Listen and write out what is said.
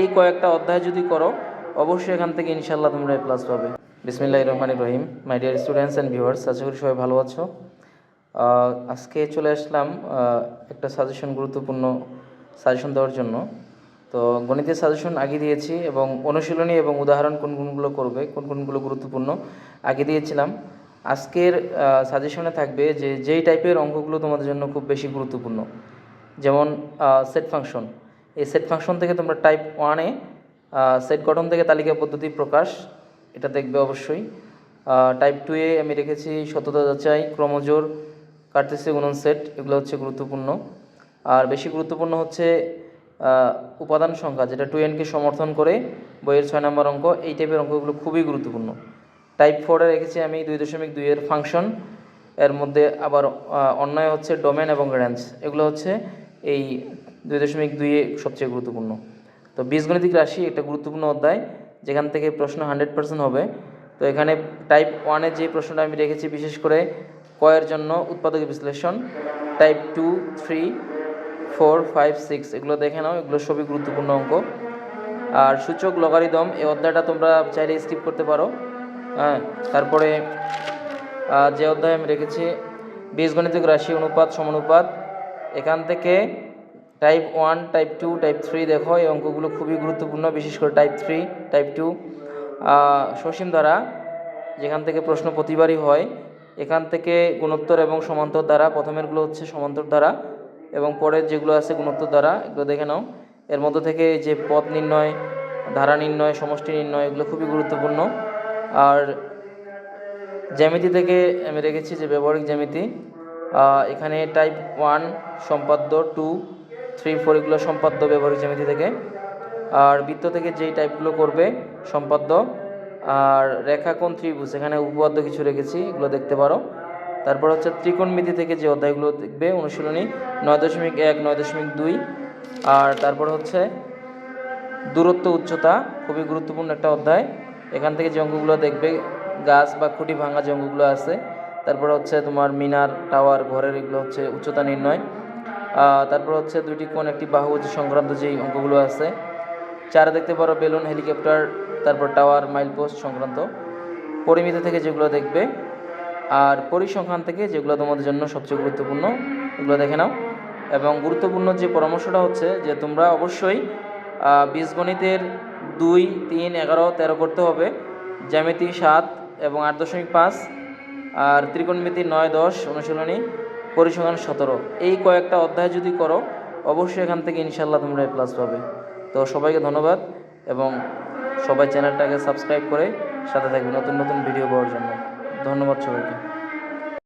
এই কয়েকটা অধ্যায় যদি করো, অবশ্যই এখান থেকে ইনশাল্লাহ তোমরা এ প্লাস পাবে। বিসমিল্লাহ রহমান রহিম। My dear students and viewers আশা করি সবাই ভালো আছো। আজকে চলে আসলাম একটা সাজেশন গুরুত্বপূর্ণ সাজেশন দেওয়ার জন্য। তো গণিতের সাজেশন আগে দিয়েছি এবং অনুশীলনী এবং উদাহরণ কোন কোনগুলো করবে, কোন কোনগুলো গুরুত্বপূর্ণ আগে দিয়েছিলাম। আজকের সাজেশনে থাকবে যে যেই টাইপের অঙ্কগুলো তোমাদের জন্য খুব বেশি গুরুত্বপূর্ণ, যেমন সেট ফাংশন এই সেট ফাংশন থেকে তোমরা টাইপ ওয়ানে সেট গঠন থেকে তালিকা পদ্ধতি প্রকাশ, এটা দেখবে অবশ্যই। টাইপ টুয়ে আমি রেখেছি সততা যাচাই, ক্রমজোর কার্তেসি গুণন সেট এগুলো হচ্ছে গুরুত্বপূর্ণ। আর বেশি গুরুত্বপূর্ণ হচ্ছে উপাদান সংখ্যা, যেটা টু এনকে সমর্থন করে, বইয়ের ছয় নম্বর অঙ্ক, এই টাইপের অঙ্কগুলো খুবই গুরুত্বপূর্ণ। টাইপ ফোরে রেখেছি আমি দুই দশমিক দুইয়ের ফাংশন এর মধ্যে আবার অন্যায় হচ্ছে ডোমেন এবং রেঞ্জ এগুলো হচ্ছে এই দুই দশমিক দুইয়ে সবচেয়ে গুরুত্বপূর্ণ। তো বীজগণিতিক রাশি একটা গুরুত্বপূর্ণ অধ্যায়, যেখান থেকে প্রশ্ন হান্ড্রেড পার্সেন্ট হবে। তো এখানে টাইপ ওয়ানের যে প্রশ্নটা আমি রেখেছি, বিশেষ করে কয়ের জন্য উৎপাদক বিশ্লেষণ, type two, three, four, five, six, এগুলো দেখে নাও, এগুলো সবই গুরুত্বপূর্ণ অঙ্ক। আর সূচক লগারিদম, এই অধ্যায়টা তোমরা চাইলে স্কিপ করতে পারো। হ্যাঁ তারপরে যে অধ্যায় আমি রেখেছি, বীজগণিতিক রাশি অনুপাত সমানুপাত, এখান থেকে type one type two type three দেখো, এই অঙ্কগুলো খুবই গুরুত্বপূর্ণ, বিশেষ করে টাইপ থ্রি টাইপ টু সসীম দ্বারা যেখান থেকে প্রশ্ন প্রতিবারই হয়, এখান থেকে গুণোত্তর এবং সমান্তর দ্বারা, প্রথমেরগুলো হচ্ছে সমান্তর দ্বারা এবং পরের যেগুলো আছে গুণোত্তর দ্বারা, এগুলো দেখে নাও। এর মধ্যে থেকে যে পদ নির্ণয়, ধারা নির্ণয়, সমষ্টি নির্ণয়, এগুলো খুবই গুরুত্বপূর্ণ। আর জ্যামিতি থেকে আমি রেখেছি যে ব্যবহারিক জ্যামিতি। এখানে টাইপ ওয়ান সম্পাদ্য টু থ্রি ফোর এগুলো সম্পাদ্য ব্যবহারিক জ্যামিতি থেকে। আর বৃত্ত থেকে যেই টাইপগুলো করবে, সম্পাদ্য, আর রেখাকোণ ত্রিভুজ, এখানে উপপাদ্য কিছু রেখেছি, এগুলো দেখতে পারো। তারপর হচ্ছে ত্রিকোণমিতি থেকে যে অধ্যায়গুলো দেখবে, অনুশীলনী নয় দশমিক এক, নয় দশমিক দুই। আর তারপর হচ্ছে দূরত্ব, উচ্চতা, খুবই গুরুত্বপূর্ণ একটা অধ্যায়। এখান থেকে যে অঙ্কগুলো দেখবে, গাছ বা খুঁটি ভাঙা যে আছে, তারপর হচ্ছে তোমার মিনার, টাওয়ার, ঘরের এগুলো হচ্ছে উচ্চতা নির্ণয়। তারপর হচ্ছে দুইটি কোন একটি বাহু সংক্রান্ত যেই অঙ্কগুলো আছে। চারে দেখতে পারো বেলুন, হেলিকপ্টার, তারপর টাওয়ার মাইল পোস্ট সংক্রান্ত। পরিমিত থেকে যেগুলো দেখবে আর পরিসংখ্যান থেকে যেগুলো তোমাদের জন্য সবচেয়ে গুরুত্বপূর্ণ, এগুলো দেখে নাও। এবং গুরুত্বপূর্ণ যে পরামর্শটা হচ্ছে যে তোমরা অবশ্যই বীজগণিতের দুই, তিন, এগারো, তেরো করতে হবে। জ্যামিতি সাত এবং আট দশমিক পাঁচ। আর ত্রিকোণমিতি নয়, দশ অনুশীলনী। পরিসংখ্যান সতেরো। এই কয়েকটা অধ্যায় যদি করো, অবশ্যই এখান থেকে ইনশাল্লাহ তোমরা প্লাস পাবে। তো সবাইকে ধন্যবাদ এবং সবাই চ্যানেলটাকে সাবস্ক্রাইব করে সাথে থাকবে নতুন নতুন ভিডিও পাওয়ার জন্য। ধন্যবাদ সবাইকে।